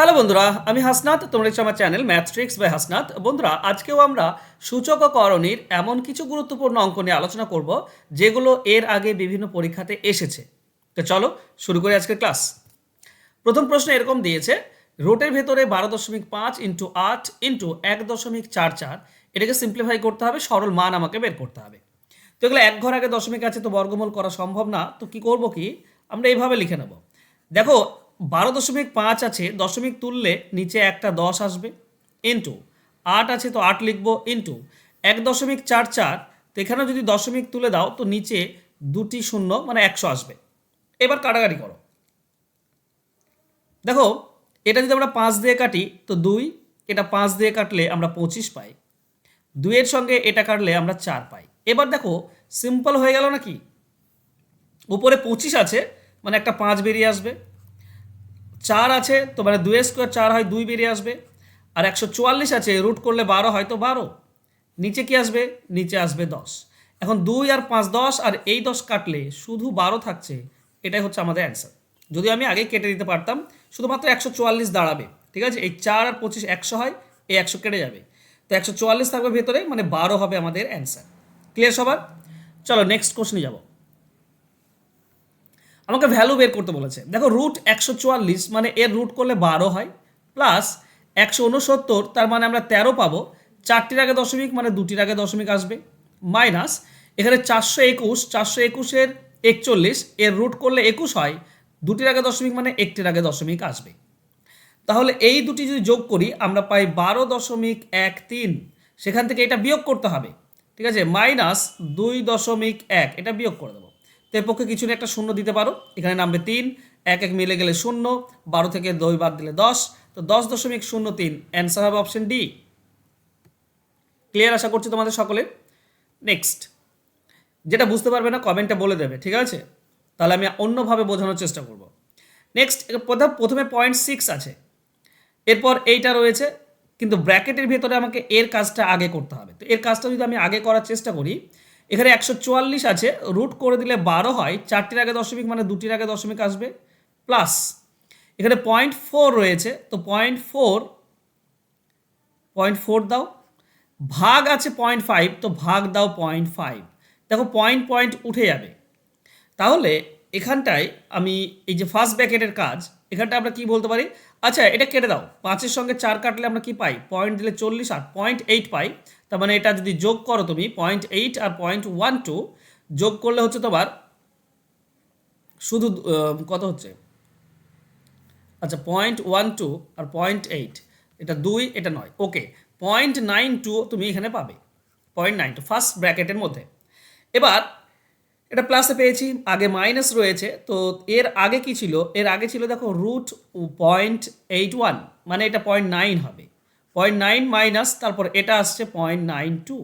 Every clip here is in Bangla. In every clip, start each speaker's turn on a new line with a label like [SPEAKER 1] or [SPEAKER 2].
[SPEAKER 1] হ্যালো বন্ধুরা, আমি হাসনাত, তোমরা দেখছ আমার channel math tricks by Hasnat. বন্ধুরা, আজকেও আমরা সূচক করণীর এমন কিছু গুরুত্বপূর্ণ অঙ্ক নিয়ে আলোচনা করব, যেগুলো এর আগে বিভিন্ন পরীক্ষাতে এসেছে। তো চলো শুরু করি আজকের ক্লাস। প্রথম প্রশ্ন এরকম দিয়েছে, রোটের ভেতরে বারো দশমিক পাঁচ ইন্টু আট ইন্টু এক দশমিক চার চার, এটাকে সিম্পলিফাই করতে হবে, সরল মান আমাকে বের করতে হবে। তো এগুলো এক ঘর আগে দশমিক আছে, তো বর্গমূল করা সম্ভব না, তো কি করব কি? আমরা এইভাবে লিখে নেব। দেখো বারো দশমিক পাঁচ আছে, দশমিক তুললে নিচে একটা দশ আসবে ইন্টু আট আছে তো আট লিখব ইন্টু এক দশমিক চার চার, তো এখানে যদি দশমিক তুলে দাও, তো নিচে দুটি শূন্য মানে একশো আসবে। এবার কাটাকাটি করো। দেখো, এটা যদি আমরা পাঁচ দিয়ে কাটি, তো দুই, এটা পাঁচ দিয়ে কাটলে আমরা পঁচিশ পাই। দুইয়ের সঙ্গে এটা কাটলে আমরা চার পাই। এবার দেখো সিম্পল হয়ে গেল নাকি? উপরে পঁচিশ আছে মানে একটা পাঁচ বেরিয়ে আসবে। চার আছে, তো মানে দুই স্কোয়ার চার হয়, দুই বেরিয়ে আসবে। আর একশো চুয়াল্লিশ আছে রুট করলে বারো হয়, তো বারো। নিচে কি আসবে? নিচে আসবে দশ। এখন দুই আর পাঁচ দশ, আর এই দশ কাটলে শুধু বারো থাকছে, এটাই হচ্ছে আমাদের অ্যান্সার যদি আমি আগে কেটে দিতে পারতাম, শুধুমাত্র একশো চুয়াল্লিশ দাঁড়াবে, ঠিক আছে? এই চার আর পঁচিশ একশো হয়, এই একশো কেটে যাবে। তো একশো চুয়াল্লিশ থাকবে ভেতরে মানে বারো হবে আমাদের অ্যান্সার ক্লিয়ার সবার? চলো নেক্সট কোশ্চেনে যাব। আমাকে ভ্যালু বের করতে বলেছে। দেখো রুট একশো চুয়াল্লিশ মানে এর রুট করলে বারো হয় প্লাস একশো উনসত্তর তার মানে আমরা তেরো পাবো। চারটির আগে দশমিক মানে দুটির আগে দশমিক আসবে। মাইনাস এখানে চারশো একুশ, চারশো একুশের একচল্লিশ, এর রুট করলে একুশ হয়, দুটির আগে দশমিক মানে একটির আগে দশমিক আসবে। তাহলে এই দুটি যদি যোগ করি, আমরা পাই বারো দশমিক এক তিন। সেখান থেকে এটা বিয়োগ করতে হবে। ঠিক আছে? মাইনাস দুই দশমিক এক, এটা বিয়োগ করে দেবো। এর পক্ষে কিছু না একটা শূন্য দিতে পারো। এখানে নামবে তিন, এক এক মিলে গেলে শূন্য, বারো থেকে দুই বাদ দিলে দশ। তো দশ দশমিক শূন্য তিন, অ্যান্সার হবে অপশন ডি। ক্লিয়ার আশা করছি তোমাদের সকলে নেক্সট। যেটা বুঝতে পারবে না, কমেন্টে বলে দেবে, ঠিক আছে? তাহলে আমি অন্যভাবে বোঝানোর চেষ্টা করব। নেক্সট প্রথম, প্রথমে পয়েন্ট সিক্স আছে। এরপর এইটা রয়েছে, কিন্তু ব্র্যাকেটের ভেতরে আমাকে এর কাজটা আগে করতে হবে। তো এর কাজটা যদি আমি আগে করার চেষ্টা করি এখানে একশো চুয়াল্লিশ আছে রুট করে দিলে বারো হয়, চারটির আগে দশমিক মানে দুটির আগে দশমিক আসবে প্লাস এখানে পয়েন্ট ফোর রয়েছে, তো পয়েন্ট ফোর পয়েন্ট ফোর দাও। ভাগ আছে পয়েন্ট ফাইভ তো ভাগ দাও পয়েন্ট ফাইভ দেখো পয়েন্ট পয়েন্ট উঠে যাবে। তাহলে এখানটায় আমি এই যে ফার্স্ট ব্র্যাকেটের কাজ এখানটা আমরা কি বলতে পারি? আচ্ছা এটা কেটে দাও। পাঁচের সঙ্গে চার কাটলে আমরা কি পাই? পয়েন্ট দিলে চল্লিশ আর পয়েন্ট এইট পাই। তার মানে এটা যদি যোগ করো তুমি পয়েন্ট এইট আর পয়েন্ট ওয়ান টু যোগ করলে হচ্ছে তোমার শুধু কত হচ্ছে? আচ্ছা পয়েন্ট ওয়ান টু আর পয়েন্ট এইট এটা দুই, এটা নয়। ওকে পয়েন্ট নাইন টু তুমি এখানে পাবে। পয়েন্ট নাইন টু ফার্স্ট ব্র্যাকেটের মধ্যে। এবার এটা প্লাসে পেয়েছি, আগে মাইনাস রয়েছে, তো এর আগে কি ছিল? এর আগে ছিল দেখো রুট পয়েন্ট এইট ওয়ান মানে এটা পয়েন্ট নাইন হবে। পয়েন্ট নাইন মাইনাস তারপর এটা আসছে পয়েন্ট নাইন টু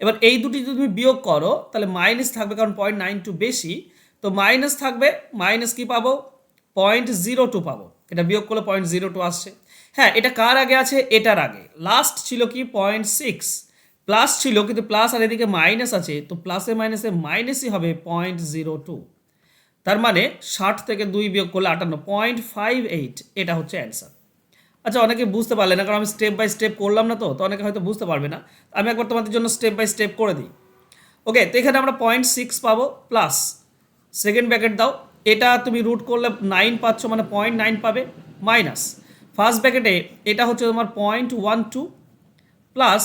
[SPEAKER 1] এবার এই দুটি যদি তুমি বিয়োগ করো, তাহলে মাইনাস থাকবে কারণ পয়েন্ট নাইন টু বেশি। তো মাইনাস থাকবে মাইনাস কি পাবো? পয়েন্ট জিরো টু পাবো। এটা বিয়োগ করলে পয়েন্ট জিরো টু আসছে। হ্যাঁ এটা কার আগে আছে? এটার আগে। লাস্ট ছিল কি? পয়েন্ট সিক্স প্লাস ছিল, কিন্তু প্লাস আর এদিকে মাইনাস আছে, তো প্লাসে মাইনাসে মাইনাসই হবে পয়েন্ট জিরো টু তার মানে ষাট থেকে দুই বিয়োগ করলে আটান্ন পয়েন্ট ফাইভ এইট এটা হচ্ছে অ্যান্সার আচ্ছা অনেকে বুঝতে পারলে না, কারণ আমি স্টেপ বাই স্টেপ করলাম না তো তো অনেকে হয়তো বুঝতে পারবে না। আমি একবার তোমাদের জন্য স্টেপ বাই স্টেপ করে দিই। ওকে তো এখানে আমরা পয়েন্ট সিক্স পাবো প্লাস সেকেন্ড ব্র্যাকেট দাও, এটা তুমি রুট করলে নাইন পাচ্ছ মানে পয়েন্ট নাইন পাবে মাইনাস ফার্স্ট ব্র্যাকেটে এটা হচ্ছে তোমার পয়েন্ট ওয়ান টু প্লাস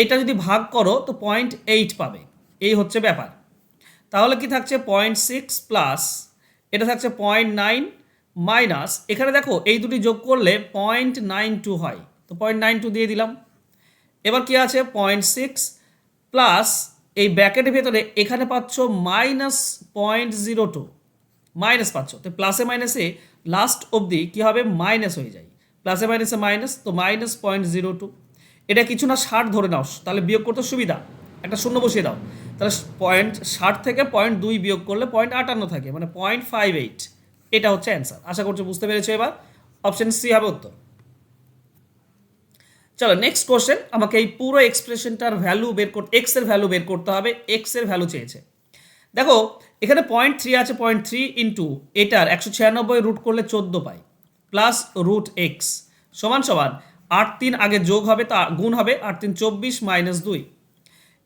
[SPEAKER 1] এটা যদি ভাগ করো, তো পয়েন্ট এইট পাবে। এই হচ্ছে ব্যাপার। তাহলে কি থাকছে পয়েন্ট সিক্স প্লাস এটা থাকছে পয়েন্ট নাইন মাইনাস এখানে দেখো, এই দুটি যোগ করলে পয়েন্ট নাইন টু হয়। তো পয়েন্ট নাইন টু দিয়ে দিলাম। এবার কি আছে? পয়েন্ট সিক্স প্লাস এই ব্র্যাকেটের ভেতরে এখানে পাচ্ছ minus point zero two minus পাচ্ছ। তো প্লাসে মাইনাসে লাস্ট অবধি কী হবে? মাইনাস হয়ে যায়। প্লাসে মাইনাসে মাইনাস তো মাইনাস পয়েন্ট জিরো টু এটা কিছু না ষাট ধরে নাও, তাহলে বিয়োগ করতে সুবিধা। একটা শূন্য বসিয়ে দাও। তাহলে পয়েন্ট ষাট থেকে পয়েন্ট দুই বিয়োগ করলে পয়েন্ট আটান্ন থাকে মানে পয়েন্ট ফাইভ এইট এটা হচ্ছে অ্যান্সার আশা করছি বুঝতে পেরেছ এবার। অপশন সি হবে উত্তর। চলো নেক্সট কোশ্চেন আমাকে এই পুরো এক্সপ্রেশনটার ভ্যালু বের করতে এক্সের ভ্যালু বের করতে হবে। এক্সের ভ্যালু চেয়েছে। দেখো, এখানে পয়েন্ট থ্রি আছে পয়েন্ট থ্রি ইন্টু এটার একশো ছিয়ানব্বই রুট করলে চোদ্দ পাই প্লাস রুট এক্স সমান সমান আট তিন আগে যোগ হবে তা গুণ হবে আট তিন চব্বিশ মাইনাস দুই।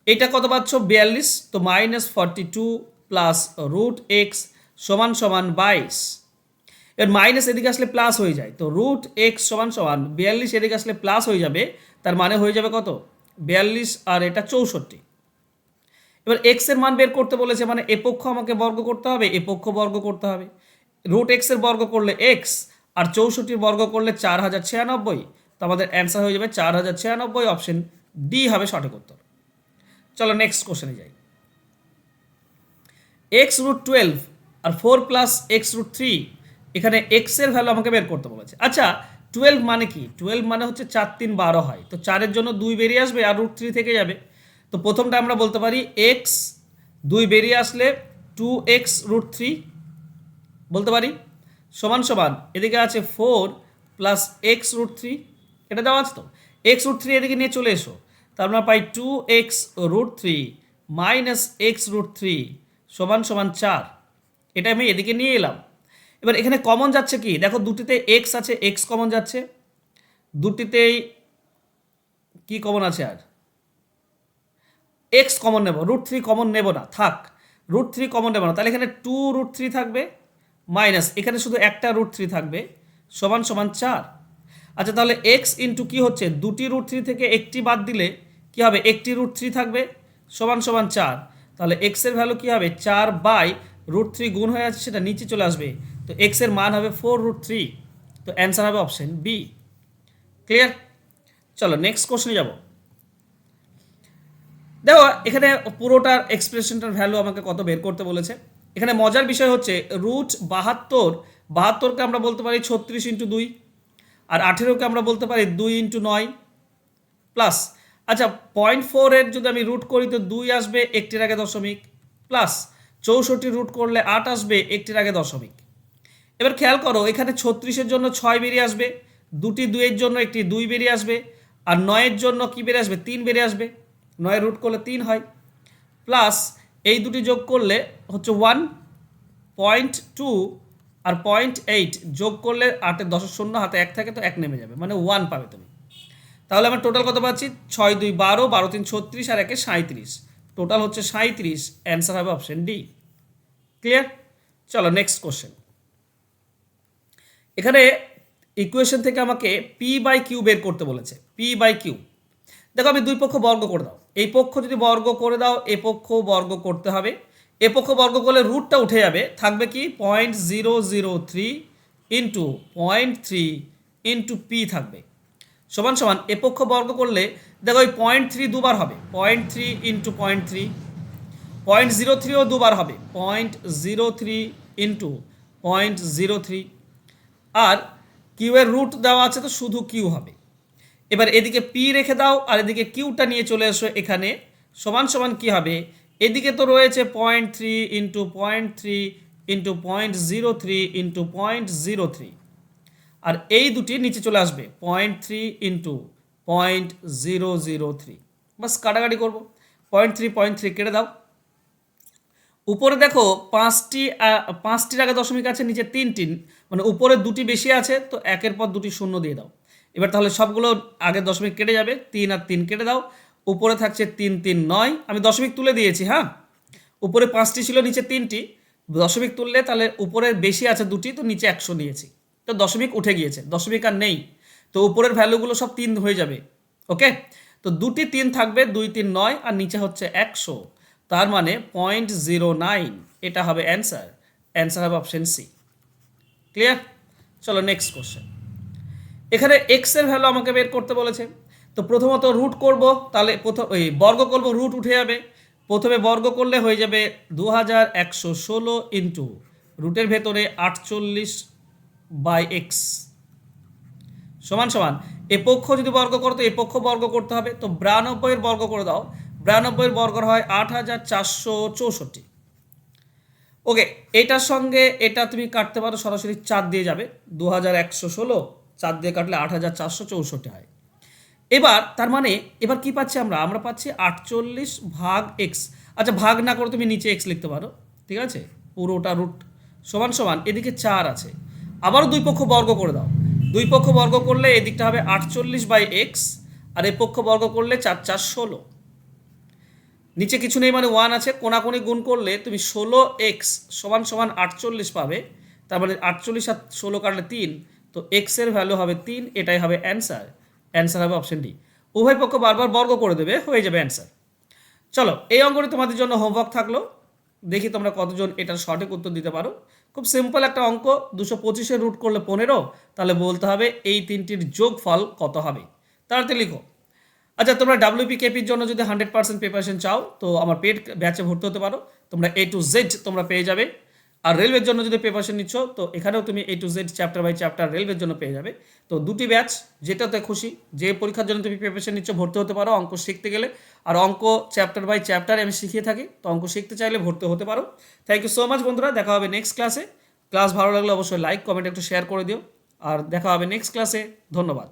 [SPEAKER 1] এটা কত পাচ্ছ? বিয়াল্লিশ। তো minus forty two plus root x সমান সমান বাইশ। এর মাইনাস এদিকে আসলে প্লাস হয়ে যায়। তো রুট এক্স সমান সমান বিয়াল্লিশ এদিকে আসলে প্লাস হয়ে যাবে। তার মানে হয়ে যাবে কত? বিয়াল্লিশ আর এটা চৌষট্টি। এবার এক্সের মান বের করতে বলেছে মানে এ পক্ষ আমাকে বর্গ করতে হবে, এ পক্ষ বর্গ করতে হবে। রুট এক্সের বর্গ করলে এক্স আর চৌষট্টির বর্গ করলে চার হাজার ছিয়ানব্বই। তো আমাদের অ্যান্সার হয়ে যাবে চার হাজার ছিয়ানব্বই অপশন ডি হবে সঠিক উত্তর। চলো নেক্সট কোশ্চেনে যাই। এক্স রুট টুয়েলভ আর four plus x root three এখানে এক্সের ভ্যালু আমাকে বের করতে বলেছে। আচ্ছা টুয়েলভ মানে কি? টুয়েলভ মানে হচ্ছে চার তিন বারো হয়। তো চারের জন্য দুই বেরিয়ে আসবে আর রুট থ্রি থেকে যাবে। তো প্রথমটা আমরা বলতে পারি এক্স দুই বেরিয়ে আসলে টু এক্স রুট থ্রি বলতে পারি? সমান সমান, এদিকে আছে four plus x root three এটা দেওয়া আছে তো? এক্স রুট থ্রি এদিকে নিয়ে চলে এসো। তার আমরা পাই two x root three minus x root three সমান সমান চার। এটা আমি এদিকে নিয়ে এলাম। এবার এখানে কমন যাচ্ছে কি? দেখো দুটিতে এক্স আছে এক্স কমন যাচ্ছে। দুটিতেই কি কমন আছে আর? এক্স কমন নেব রুট থ্রি কমন নেব না। থাক রুট থ্রি কমন নেব না। তাহলে এখানে টু রুট থ্রি থাকবে মাইনাস এখানে শুধু একটা রুট থ্রি থাকবে, সমান সমান চার। আচ্ছা তাহলে এক্স ইন্টু কী হচ্ছে? দুটি রুট থ্রি থেকে একটি বাদ দিলে কি হবে? একটি রুট থ্রি থাকবে, সমান সমান চার। তাহলে এক্সের ভ্যালু কী হবে? চার বাই রুট থ্রি গুণ হয়ে আছে সেটা নিচে চলে আসবে। তো এক্সের মান হবে ফোর রুট থ্রি তো অ্যান্সার হবে অপশন বি ক্লিয়ার চলো নেক্সট কোশ্চেনে যাব। দেখো, এখানে পুরোটার এক্সপ্রেশনটার ভ্যালু আমাকে কত বের করতে বলেছে। এখানে মজার বিষয় হচ্ছে রুট বাহাত্তর, বাহাত্তরকে আমরা বলতে পারি ছত্রিশ ইন্টু দুই। আর আঠেরোকে আমরা বলতে পারি দুই ইন্টু নয় প্লাস আচ্ছা পয়েন্ট ফোরের যদি আমি রুট করি তো দুই আসবে একটির আগে দশমিক প্লাস চৌষট্টি রুট করলে আট আসবে একটির আগে দশমিক। এবার খেয়াল করো, এখানে ছত্রিশের জন্য ছয় বেরিয়ে আসবে, দুটি দুইয়ের জন্য একটি দুই বেরিয়ে আসবে, আর নয়ের জন্য কি বেরিয়ে আসবে? তিন বেরিয়ে আসবে। নয় রুট করলে তিন হয়। প্লাস এই দুটি যোগ করলে হচ্ছে ওয়ান পয়েন্ট টু আর পয়েন্ট এইট যোগ করলে আটের দশের শূন্য, হাতে এক থাকে তো এক নেমে যাবে মানে ওয়ান পাবে তুমি। তাহলে আমার টোটাল কত পাচ্ছি? ছয়, দুই, বারো বারো, তিন, ছত্রিশ আর একে সাঁত্রিশ টোটাল হচ্ছে সাঁত্রিশ অ্যান্সার হবে অপশন ডি ক্লিয়ার চলো নেক্সট কোশ্চেন এখানে ইকুয়েশন থেকে আমাকে পি বাই কিউ বের করতে বলেছে। পি বাই কিউ দেখো, আমি দুই পক্ষ বর্গ করে দাও। এই পক্ষ যদি বর্গ করে দাও, এ পক্ষ বর্গ করতে হবে। এ পক্ষ বর্গ করলে রুটটা উঠে যাবে। থাকবে কি point zero zero three into point three into P থাকবে। সমান সমান এ পক্ষ বর্গ করলে দেখো ওই পয়েন্ট থ্রি দুবার হবে। Point three into point three point zero থ্রিও দুবার হবে। Point zero three into point zero three আর কিউ এর রুট দেওয়া আছে তো শুধু কিউ হবে। এবার এদিকে পি রেখে দাও আর এদিকে কিউটা নিয়ে চলে এসো এখানে। সমান সমান কি হবে? এদিকে তো রয়েছে point three into point three into point zero three into point zero three আর এই দুটি নিচে চলে আসবে point three into point zero zero three বাস কাটাকাটি করব। পয়েন্ট থ্রি পয়েন্ট থ্রি কেটে দাও। উপরে দেখো পাঁচটি পাঁচটির আগে দশমিক আছে, নিচে তিনটি মানে উপরে দুটি বেশি আছে, তো একের পর দুটি শূন্য দিয়ে দাও। এবার তাহলে সবগুলো আগে দশমিক কেটে যাবে, তিন আর তিন কেটে দাও। উপরে থাকছে তিন তিন, নয়। আমি দশমিক তুলে দিয়েছি হ্যাঁ? উপরে পাঁচটি ছিল, নিচে তিনটি। দশমিক তুললে তাহলে উপরে বেশি আছে দুটি, তো নিচে একশো নিয়েছি। তো দশমিক উঠে গিয়েছে, দশমিক আর নেই। তো উপরের ভ্যালুগুলো সব তিন হয়ে যাবে, ওকে? তো দুটি তিন থাকবে, দুই, তিন, নয়, আর নিচে হচ্ছে একশো। তার মানে পয়েন্ট জিরো নাইন, এটা হবে অ্যান্সার। অ্যান্সার হবে অপশন সি। ক্লিয়ার? চলো, নেক্সট কোশ্চেন। এখানে এক্সের ভ্যালু আমাকে বের করতে বলেছে। তো প্রথমত রুট করব, তাহলে প্রথম ওই বর্গ করব রুট উঠে যাবে। প্রথমে বর্গ করলে হয়ে যাবে দু হাজার একশো ষোলো ইন্টু রুটের ভেতরে আটচল্লিশ বাই এক্স সমান সমান, এ পক্ষ যদি বর্গ করো, তো এ পক্ষ বর্গ করতে হবে। তো বিরানব্বইয়ের বর্গ করে দাও। বিরানব্বইয়ের বর্গ হয় আট হাজার চারশো চৌষট্টি। ওকে, এটার সঙ্গে এটা তুমি কাটতে পারো, সরাসরি চার দিয়ে যাবে। দু হাজার একশো ষোলো, চার দিয়ে কাটলে আট হাজার চারশো চৌষট্টি হয়। এবার, তার মানে এবার কি পাচ্ছি আমরা? আমরা পাচ্ছি আটচল্লিশ ভাগ এক্স আচ্ছা ভাগ না করে তুমি নিচে এক্স লিখতে পারো। ঠিক আছে? পুরোটা রুট সমান সমান, এদিকে চার আছে। আবারও দুই পক্ষ বর্গ করে দাও। দুই পক্ষ বর্গ করলে এদিকটা হবে আটচল্লিশ বাই এক্স আর এ পক্ষ বর্গ করলে চার চার, ষোলো। নিচে কিছু নেই মানে ওয়ান আছে, কোনাকুনি গুণ করলে তুমি ষোলো এক্স সমান সমান আটচল্লিশ পাবে। তার মানে আটচল্লিশ আর ষোলো কাটলে তিন, তো এক্সের ভ্যালু হবে তিন, এটাই হবে অ্যান্সার অ্যান্সার হবে অপশন ডি উভয় পক্ষ বারবার বর্গ করে দেবে, হয়ে যাবে অ্যান্সার চলো, এই অঙ্কটি তোমাদের জন্য হোমওয়ার্ক থাকল। দেখি তোমরা কতজন এটার সঠিক উত্তর দিতে পারো। খুব সিম্পল একটা অঙ্ক, দুশো পঁচিশের রুট করলে পনেরো, তাহলে বলতে হবে এই তিনটির যোগফল কত হবে। তাড়াতাড়ি লিখো। আচ্ছা তোমরা ডাব্লিউপি কেপির জন্য যদি হান্ড্রেড পার্সেন্ট প্রিপারেশন চাও, তো আমার পেড ব্যাচে ভর্তি হতে পারো। তোমরা এ টু জেড তোমরা পেয়ে যাবে। আর রেলওয়ের জন্য যদি প্রিপারেশন নিচ্ছ, তো এখানেও তুমি A to Z chapter by chapter রেলওয়ের জন্য পেয়ে যাবে। তো দুটি ব্যাচ যেটাতে খুশি, যে পরীক্ষার জন্য তুমি প্রিপারেশন নিচ্ছ, ভর্তি হতে পারো, অঙ্ক শিখতে গেলে। আর অঙ্ক চ্যাপ্টার বাই চ্যাপ্টার আমি শিখিয়ে থাকি, তো অঙ্ক শিখতে চাইলে ভর্তি হতে পারো। থ্যাংক ইউ সো মাচ বন্ধুরা, দেখা হবে নেক্সট ক্লাসে ক্লাস ভালো লাগলে অবশ্যই লাইক কমেন্ট একটু শেয়ার করে দিও। আর দেখা হবে নেক্সট ক্লাসে ধন্যবাদ।